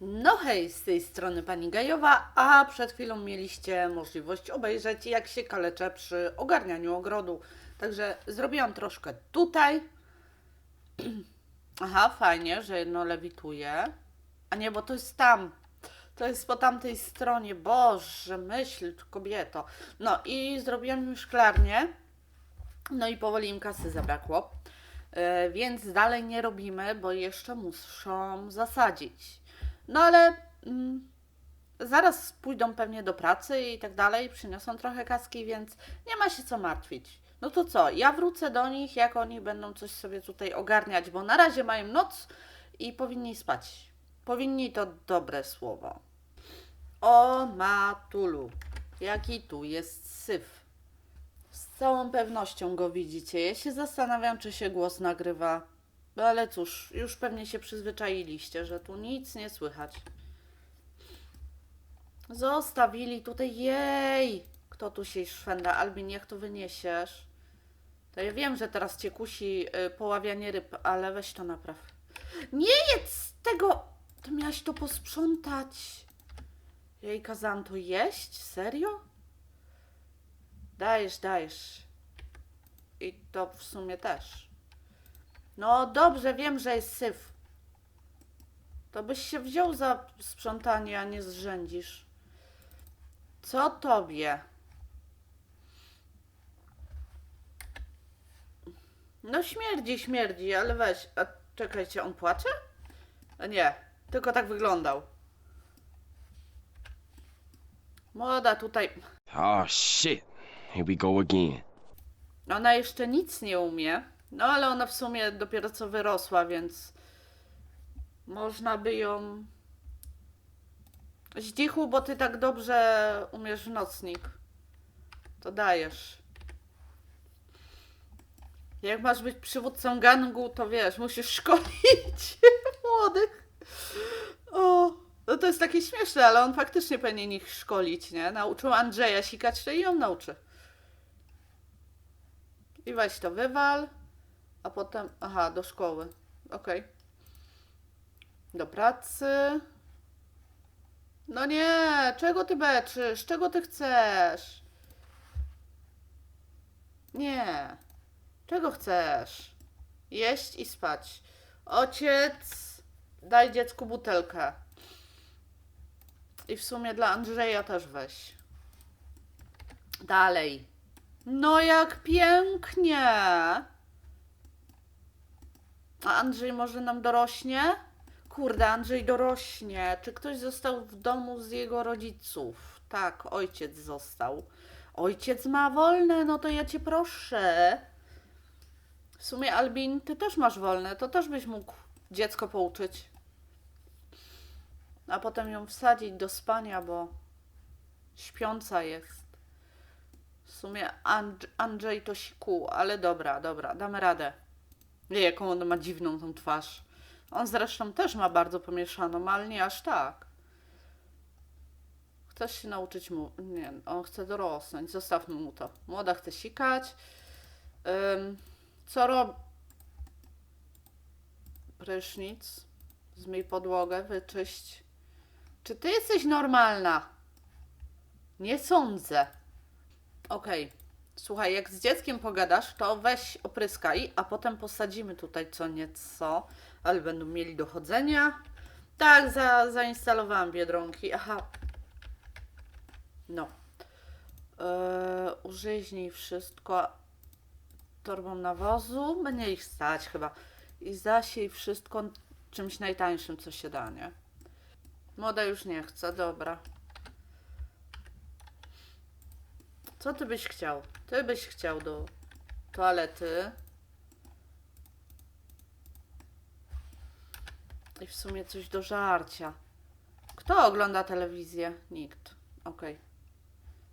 No hej, z tej strony Pani Gajowa, a przed chwilą mieliście możliwość obejrzeć jak się kaleczę przy ogarnianiu ogrodu. Także zrobiłam troszkę tutaj. Aha, fajnie, że jedno lewituje. A nie, bo to jest tam. To jest po tamtej stronie. Boże, myśl, kobieto. No i zrobiłam już szklarnię. No i powoli im kasy zabrakło. E, więc dalej nie robimy, bo jeszcze muszą zasadzić. No ale mm, zaraz pójdą pewnie do pracy i tak dalej, przyniosą trochę kaski, więc nie ma się co martwić. No to co, ja wrócę do nich, jak oni będą coś sobie tutaj ogarniać, bo na razie mają noc i powinni spać. Powinni to dobre słowo. O matulu, jaki tu jest syf. Całą pewnością go widzicie. Ja się zastanawiam, czy się głos nagrywa. Ale cóż, już pewnie się przyzwyczailiście, że tu nic nie słychać. Zostawili tutaj, jej! Kto tu się szwenda? Albin, jak to wyniesiesz? To ja wiem, że teraz cię kusi y, poławianie ryb, ale weź to napraw. Nie jedz tego! To miałaś to posprzątać. Jej kazałam to jeść? Serio? Dajesz, dajesz. I to w sumie też. No dobrze, wiem, że jest syf. To byś się wziął za sprzątanie, a nie zrzędzisz. Co tobie? No śmierdzi, śmierdzi, ale weź. A czekajcie, on płacze? A nie, tylko tak wyglądał. Młoda tutaj. Oh shit. Here we go again. Ona jeszcze nic nie umie. No ale ona w sumie dopiero co wyrosła, więc można by ją zdzichu, bo ty tak dobrze umiesz w nocnik. To dajesz. Jak masz być przywódcą gangu, to wiesz, musisz szkolić młodych. O, no to jest takie śmieszne, ale on faktycznie powinien ich szkolić, nie? Nauczył Andrzeja sikać, to i ją nauczy. I weź to wywal, a potem, aha, do szkoły. Okej. Do pracy. No nie, czego ty beczysz? Czego ty chcesz? Nie. Czego chcesz? Jeść i spać. Ojciec, daj dziecku butelkę. I w sumie dla Andrzeja też weź. Dalej. No jak pięknie. A Andrzej może nam dorośnie? Kurde, Andrzej dorośnie. Czy ktoś został w domu z jego rodziców? Tak, ojciec został. Ojciec ma wolne, no to ja cię proszę. W sumie, Albin, ty też masz wolne, to też byś mógł dziecko pouczyć. A potem ją wsadzić do spania, bo śpiąca jest. W sumie And- Andrzej to siku, ale dobra, dobra, damy radę. Nie, jaką on ma dziwną tą twarz. On zresztą też ma bardzo pomieszaną, ale nie aż tak. Chcesz się nauczyć mu. Nie, on chce dorosnąć. Zostawmy mu to. Młoda chce sikać. Ym, co rob. Prysznic. Zmyj podłogę, wyczyść. Czy ty jesteś normalna? Nie sądzę. Okej. Słuchaj, jak z dzieckiem pogadasz, to weź opryskaj, a potem posadzimy tutaj co nieco, ale będą mieli do chodzenia. Tak, za, zainstalowałam biedronki. Aha. No. Eee, użyźnij wszystko torbą nawozu. Będzie ich stać chyba. I zasiej wszystko czymś najtańszym, co się da, nie? Moda już nie chce, dobra. Co ty byś chciał? Ty byś chciał do toalety. I w sumie coś do żarcia. Kto ogląda telewizję? Nikt. Okej.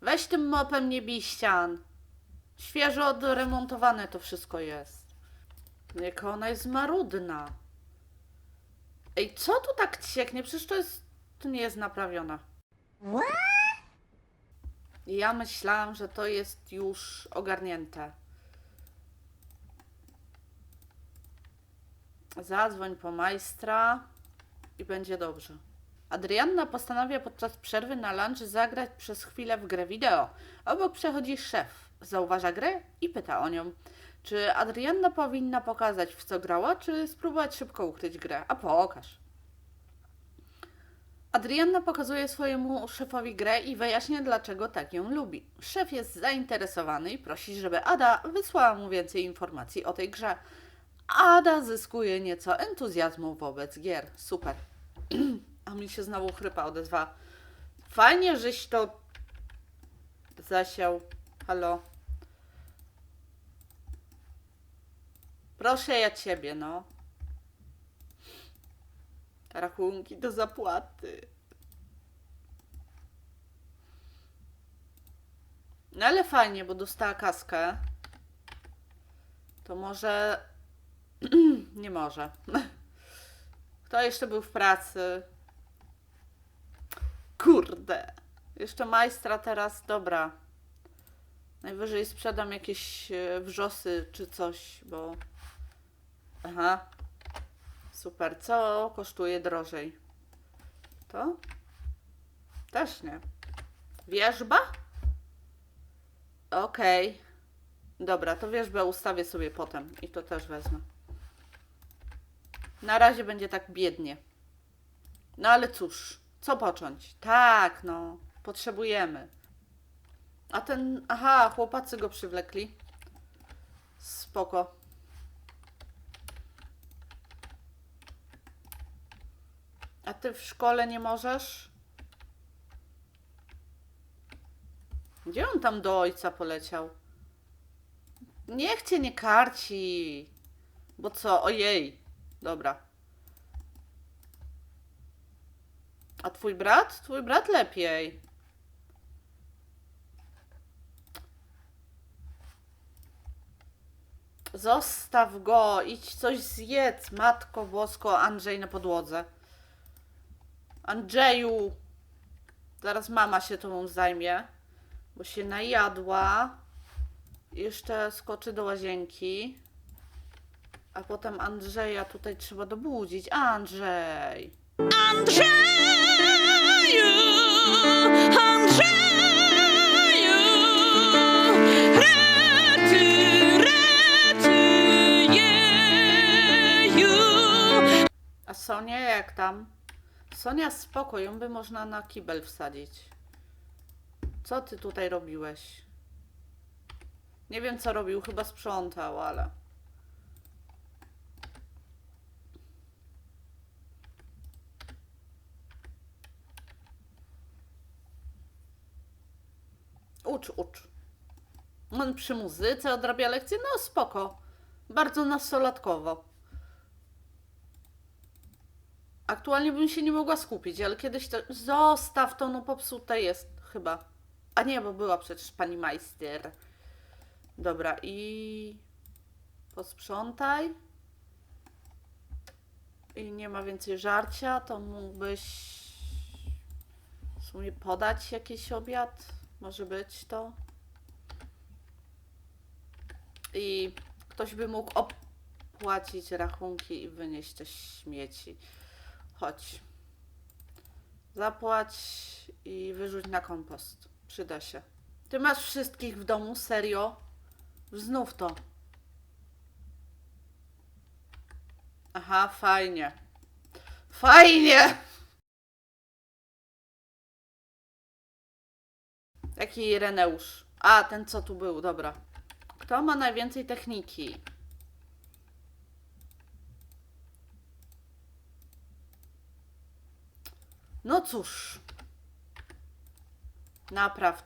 Weź tym mopem nie bij ścian. Świeżo odremontowane to wszystko jest. Jaka ona jest marudna. Ej, co tu tak cieknie? Przecież to jest... To nie jest naprawione. I Ja myślałam, że to jest już ogarnięte. Zadzwoń po majstra i będzie dobrze. Adrianna postanawia podczas przerwy na lunch zagrać przez chwilę w grę wideo. Obok przechodzi szef, zauważa grę i pyta o nią. Czy Adrianna powinna pokazać w co grała, czy spróbować szybko ukryć grę? A pokaż. Adrianna pokazuje swojemu szefowi grę i wyjaśnia, dlaczego tak ją lubi. Szef jest zainteresowany i prosi, żeby Ada wysłała mu więcej informacji o tej grze. Ada zyskuje nieco entuzjazmu wobec gier. Super. A mi się znowu chrypa odezwa. Fajnie, żeś to zasiał. Halo. Proszę ja ciebie, no. Rachunki do zapłaty. No ale fajnie, bo dostała kaskę. To może. Nie może. Kto jeszcze był w pracy? Kurde. Jeszcze majstra teraz, dobra. Najwyżej sprzedam jakieś e, wrzosy czy coś, bo. Aha. Super. Co kosztuje drożej? To? Też nie. Wierzba? Okej. Dobra, to wierzbę ustawię sobie potem i to też wezmę. Na razie będzie tak biednie. No ale cóż, co począć? Tak, no, potrzebujemy. A ten, aha, chłopacy go przywlekli. Spoko. A ty w szkole nie możesz? Gdzie on tam do ojca poleciał? Niech cię nie karci. Bo co? Ojej. Dobra. A twój brat? Twój brat lepiej. Zostaw go, idź coś zjedz, matko bosko, Andrzej na podłodze. Andrzeju! Zaraz mama się tobą zajmie, bo się najadła. Jeszcze skoczy do łazienki. A potem Andrzeja tutaj trzeba dobudzić. Andrzej! Andrzeju, Andrzeju, rety, rety, jeju. A Sonia jak tam? Sonia spoko, ją by można na kibel wsadzić. Co ty tutaj robiłeś? Nie wiem co robił, chyba sprzątał, ale... Ucz, ucz. On przy muzyce odrabia lekcje? No spoko. Bardzo nastolatkowo. Aktualnie bym się nie mogła skupić, ale kiedyś to. Zostaw to, no popsute jest chyba. A nie, bo była przecież pani majster. Dobra, i. Posprzątaj. I nie ma więcej żarcia, to mógłbyś. W sumie podać jakiś obiad. Może być to. I ktoś by mógł opłacić rachunki i wynieść te śmieci. Chodź. Zapłać i wyrzuć na kompost. Przyda się. Ty masz wszystkich w domu? Serio? Znów to. Aha, fajnie. Fajnie! Jaki Reneusz? A, ten co tu był, dobra. Kto ma najwięcej techniki? No cóż. Napraw.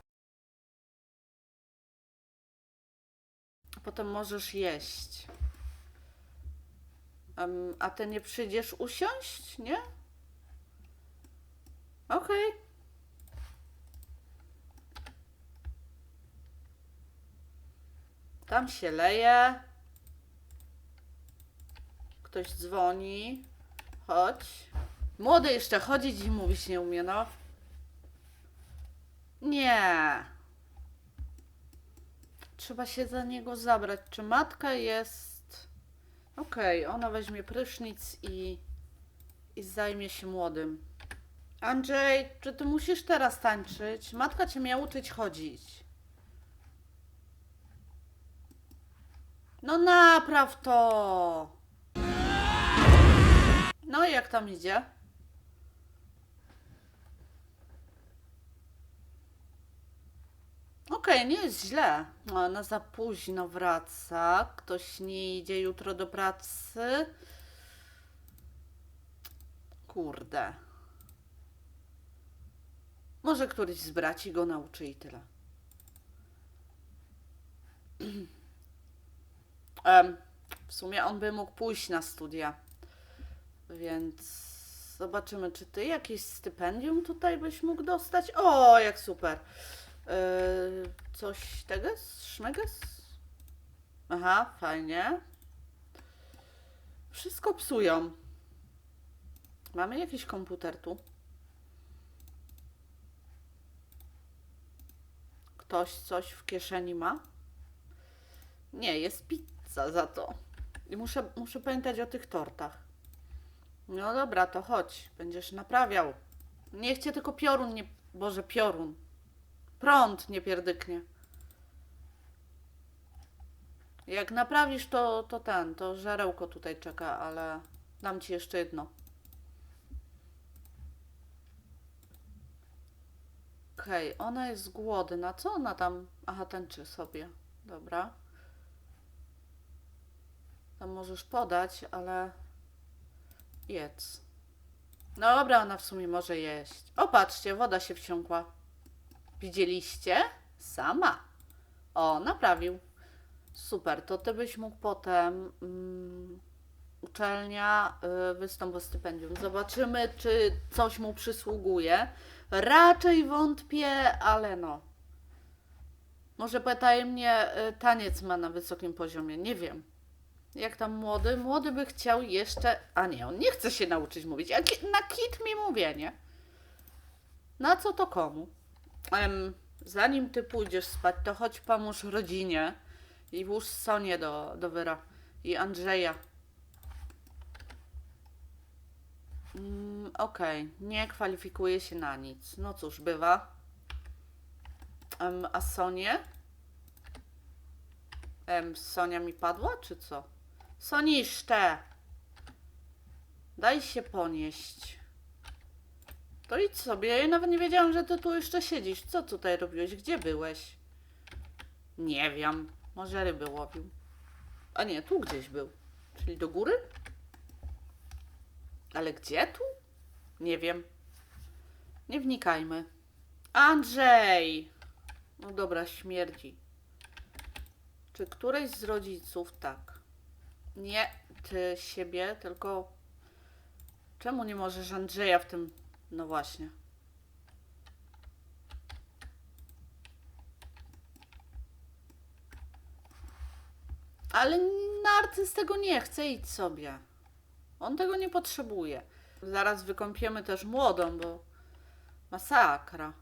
Potem możesz jeść. Em, a ty nie przyjdziesz usiąść, nie? Okej. Tam się leje. Ktoś dzwoni. Chodź. Młody jeszcze chodzić i mówić nie umie, no. Nie. Trzeba się za niego zabrać. Czy matka jest. Okej, ona weźmie prysznic i. i zajmie się młodym. Andrzej, czy ty musisz teraz tańczyć? Matka cię miała uczyć chodzić. No napraw to! No i jak tam idzie? Okej, nie jest źle. Ona za późno wraca. Ktoś nie idzie jutro do pracy. Kurde. Może któryś z braci go nauczy i tyle. W sumie on by mógł pójść na studia. Więc zobaczymy, czy ty jakieś stypendium tutaj byś mógł dostać. O, jak super. Yy, coś teges? Szmeges? Aha, fajnie. Wszystko psują. Mamy jakiś komputer tu? Ktoś coś w kieszeni ma? Nie, jest pizza za to. I muszę, muszę pamiętać o tych tortach. No dobra, to chodź. Będziesz naprawiał. Niech cię tylko piorun nie... Boże, piorun. Prąd nie pierdyknie. Jak naprawisz, to, to ten, to żarełko tutaj czeka, ale dam ci jeszcze jedno. Okej, ona jest głodna. Co ona tam? Aha, tęczy sobie. Dobra. Tam możesz podać, ale jedz. Dobra, ona w sumie może jeść. O, patrzcie, woda się wsiąkła. Widzieliście? Sama. O, naprawił. Super, to ty byś mógł potem mm, uczelnia y, wystąp o stypendium. Zobaczymy, czy coś mu przysługuje. Raczej wątpię, ale no. Może potajemnie y, taniec ma na wysokim poziomie, nie wiem. Jak tam młody? Młody by chciał jeszcze. A nie, on nie chce się nauczyć mówić. A ki- na kit mi mówienie. Na co to komu? Em, zanim ty pójdziesz spać, to chodź pomóż rodzinie i włóż Sonię do, do wyra i Andrzeja. Mm, Okej, nie kwalifikuje się na nic. No cóż, bywa. Em, a Sonię? Em, Sonia mi padła, czy co? Soniszcze! Daj się ponieść. To idź sobie. Ja nawet nie wiedziałam, że ty tu jeszcze siedzisz. Co tutaj robiłeś? Gdzie byłeś? Nie wiem. Może ryby łowił. A nie, tu gdzieś był. Czyli do góry? Ale gdzie tu? Nie wiem. Nie wnikajmy. Andrzej! No dobra, śmierdzi. Czy któreś z rodziców tak? Nie ty siebie, tylko czemu nie możesz Andrzeja w tym. No właśnie. Ale narcyz tego nie chce, idź sobie. On tego nie potrzebuje. Zaraz wykąpiemy też młodą, bo masakra.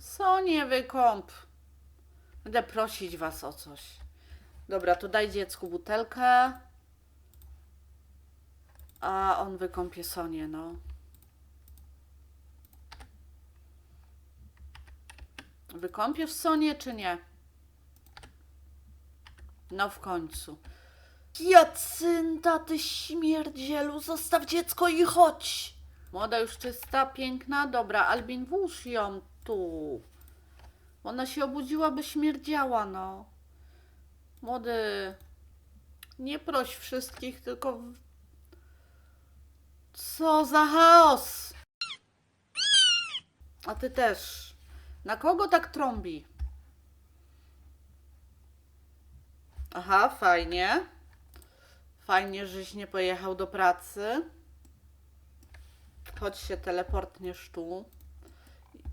Co nie wykąp? Będę prosić was o coś. Dobra, to daj dziecku butelkę. A on wykąpie Sonię, no. Wykąpiesz Sonię, czy nie? No w końcu. Jacynta, ty śmierdzielu, zostaw dziecko i chodź. Młoda już czysta, piękna, dobra, Albin, włóż ją tu. Ona się obudziła, by śmierdziała, no. Młody, nie proś wszystkich, tylko... w- Co za chaos! A ty też. Na kogo tak trąbi? Aha, fajnie. Fajnie, żeś nie pojechał do pracy. Chodź się teleportniesz tu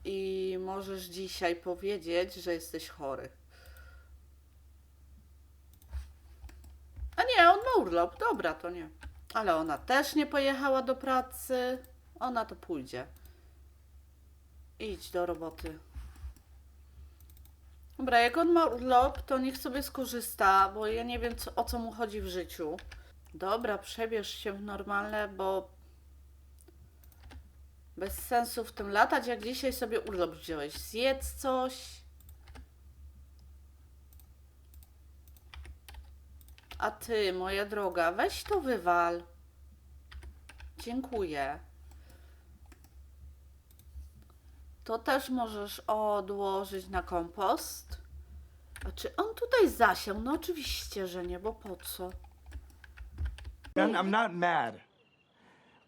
i możesz dzisiaj powiedzieć, że jesteś chory. A nie, on ma urlop. Dobra, to nie. Ale ona też nie pojechała do pracy. Ona to pójdzie. Idź do roboty. Dobra, jak on ma urlop, to niech sobie skorzysta, bo ja nie wiem co, o co mu chodzi w życiu. Dobra, przebierz się w normalne, bo Bez sensu w tym latać, jak dzisiaj sobie urlop wziąłeś. Zjedz coś. A ty, moja droga, weź to wywal. Dziękuję. To też możesz odłożyć na kompost. A czy on tutaj zasiał? No oczywiście, że nie, bo po co? I'm I'm not mad.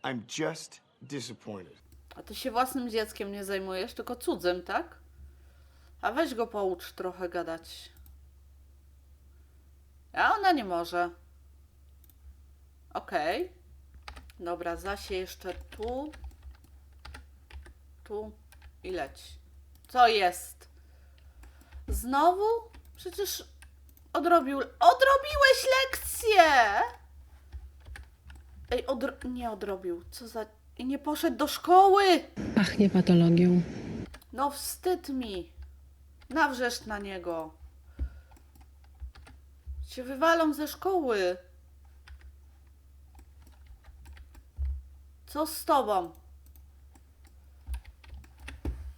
I'm just disappointed. A ty się własnym dzieckiem nie zajmujesz, tylko cudzym, tak? A weź go poucz trochę gadać. A ona nie może. Okej. Dobra, zasie jeszcze tu. Tu i leć. Co jest? Znowu? Przecież odrobił. Odrobiłeś lekcję! Ej, odro... nie odrobił. Co za. I nie poszedł do szkoły! Pachnie patologią. No wstyd mi. Nawrzesz na niego. Cię wywalą ze szkoły. Co z tobą?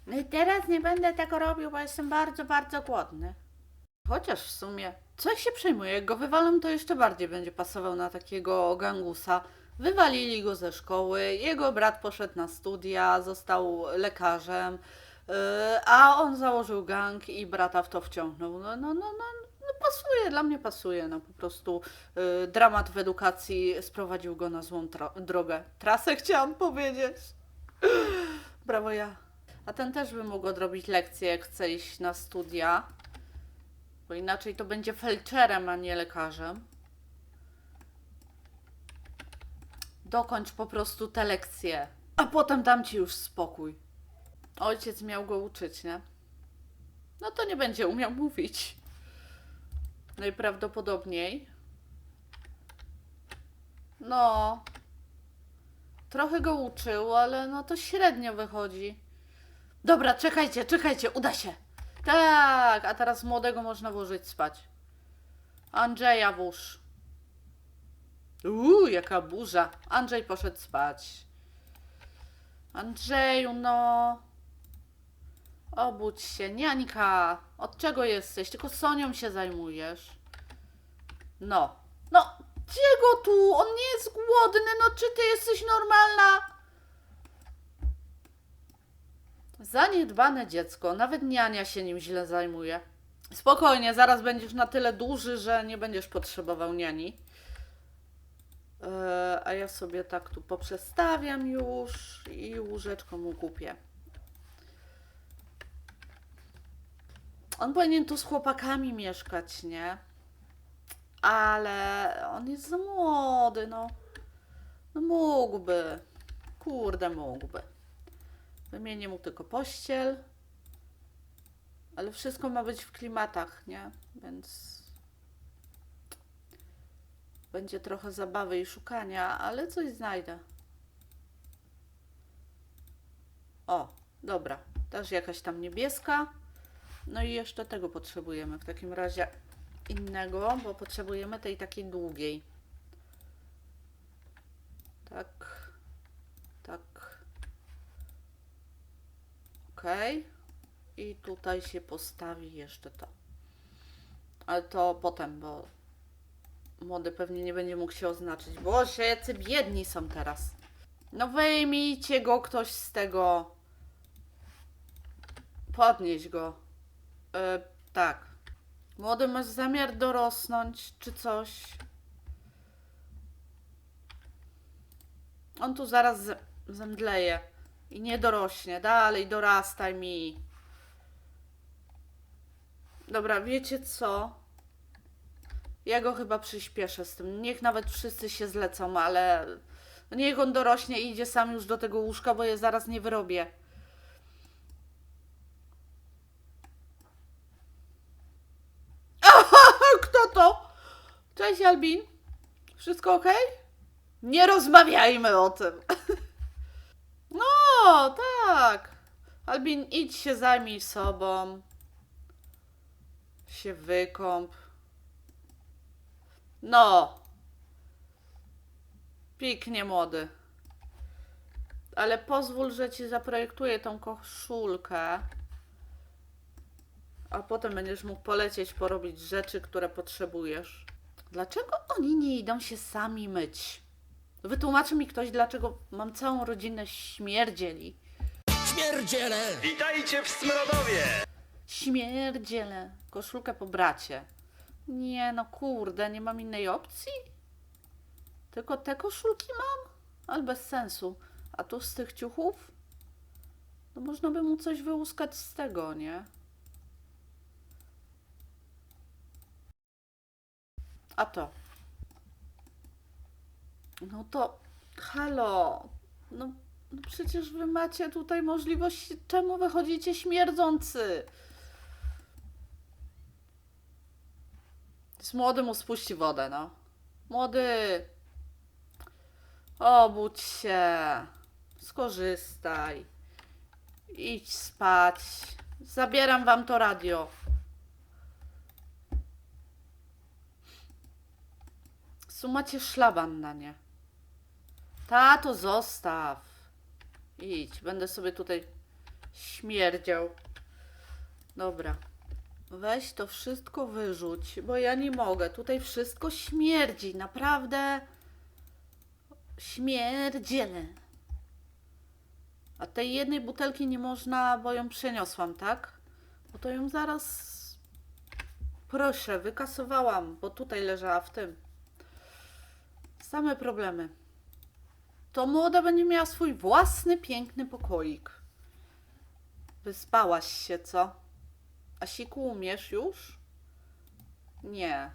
No i teraz nie będę tego robił, bo jestem bardzo, bardzo głodny. Chociaż w sumie, co się przejmuje? Jak go wywalą, to jeszcze bardziej będzie pasował na takiego gangusa. Wywalili go ze szkoły, jego brat poszedł na studia, został lekarzem, yy, a on założył gang i brata w to wciągnął. No, no, no, no, no pasuje, dla mnie pasuje. No po prostu yy, dramat w edukacji sprowadził go na złą drogę. Trasę chciałam powiedzieć. Brawo ja. A ten też by mógł odrobić lekcję, jak chce iść na studia. Bo inaczej to będzie felczerem, a nie lekarzem. Dokończ po prostu te lekcje, a potem dam ci już spokój. Ojciec miał go uczyć, nie? No to nie będzie umiał mówić. Najprawdopodobniej. No. Trochę go uczył, ale no to średnio wychodzi. Dobra, czekajcie, czekajcie, uda się. Tak, a teraz młodego można włożyć spać. Andrzeja włóż. Uuu, jaka burza. Andrzej poszedł spać. Andrzeju, no. Obudź się, niańka. Od czego jesteś? Tylko Sonią się zajmujesz. No. No, gdzie go tu? On nie jest głodny. No, czy ty jesteś normalna? Zaniedbane dziecko. Nawet niania się nim źle zajmuje. Spokojnie, zaraz będziesz na tyle duży, że nie będziesz potrzebował niani. E, a ja sobie tak tu poprzestawiam już i łóżeczko mu kupię. On powinien tu z chłopakami mieszkać, nie? Ale on jest za młody, no. No mógłby. Kurde, mógłby. Wymienię mu tylko pościel. Ale wszystko ma być w klimatach, nie? Więc będzie trochę zabawy i szukania, ale coś znajdę. O, dobra. Też jakaś tam niebieska. No i jeszcze tego potrzebujemy. W takim razie innego, bo potrzebujemy tej takiej długiej. Tak. Okej. I tutaj się postawi jeszcze to. Ale to potem, bo młody pewnie nie będzie mógł się oznaczyć. Boże, jacy biedni są teraz. No wyjmijcie go ktoś z tego. Podnieś go. E, tak. Młody, masz zamiar dorosnąć, czy coś? On tu zaraz zemdleje. I nie dorośnie. Dalej, dorastaj mi. Dobra, wiecie co? Ja go chyba przyspieszę z tym. Niech nawet wszyscy się zlecą, ale niech on dorośnie i idzie sam już do tego łóżka, bo je zaraz nie wyrobię. Kto to? Cześć Albin. Wszystko ok? Nie rozmawiajmy o tym. No, tak. Albin, idź się zajmij sobą. Się wykąp. No. Piknie młody. Ale pozwól, że ci zaprojektuję tą koszulkę. A potem będziesz mógł polecieć, porobić rzeczy, które potrzebujesz. Dlaczego oni nie idą się sami myć? Wytłumaczy mi ktoś, dlaczego mam całą rodzinę śmierdzieli. Witajcie w Smrodowie! Śmierdziele. Koszulkę po bracie. Nie no kurde, nie mam innej opcji? Tylko te koszulki mam? Ale bez sensu. A tu z tych ciuchów? No można by mu coś wyłuskać z tego, nie? A to. No to, halo. No, no przecież wy macie tutaj możliwość, czemu wychodzicie śmierdzący? Z młody mu spuści wodę, no. Młody. Obudź się. Skorzystaj. Idź spać. Zabieram wam to radio. Sumacie szlaban na nie. Tato, zostaw. Idź, będę sobie tutaj śmierdział. Dobra. Weź to wszystko wyrzuć, bo ja nie mogę. Tutaj wszystko śmierdzi, naprawdę. Śmierdziele. A tej jednej butelki nie można, bo ją przeniosłam, tak? Bo to ją zaraz. Proszę, wykasowałam, bo tutaj leżała w tym. Same problemy. To młoda będzie miała swój własny piękny pokoik. Wyspałaś się, co? A siku umiesz już? Nie.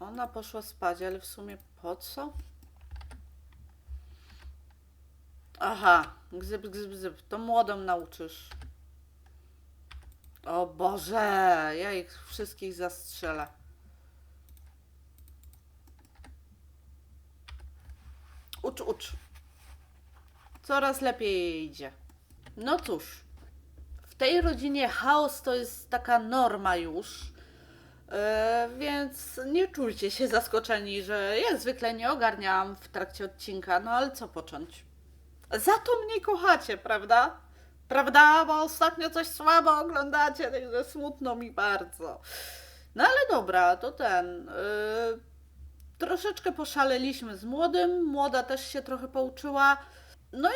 Ona poszła spać, ale w sumie po co? Aha, gzyb, gzyb, gzyb. To młodą nauczysz. O Boże, ja ich wszystkich zastrzelę. Ucz, ucz. Coraz lepiej idzie. No cóż, w tej rodzinie chaos to jest taka norma już. E, więc nie czujcie się zaskoczeni, że jak zwykle nie ogarniałam w trakcie odcinka, no ale co począć? Za to mnie kochacie, prawda? Prawda? Bo ostatnio coś słabo oglądacie, także smutno mi bardzo. No ale dobra, to ten. y, troszeczkę poszaleliśmy z młodym. Młoda też się trochę pouczyła. No i,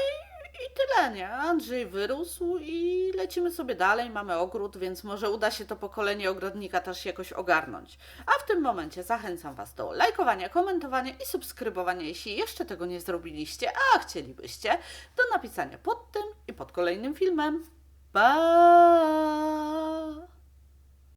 i tyle, nie? Andrzej wyrósł i lecimy sobie dalej. Mamy ogród, więc może uda się to pokolenie ogrodnika też jakoś ogarnąć. A w tym momencie zachęcam Was do lajkowania, komentowania i subskrybowania, jeśli jeszcze tego nie zrobiliście, a chcielibyście, do napisania pod tym i pod kolejnym filmem. Pa!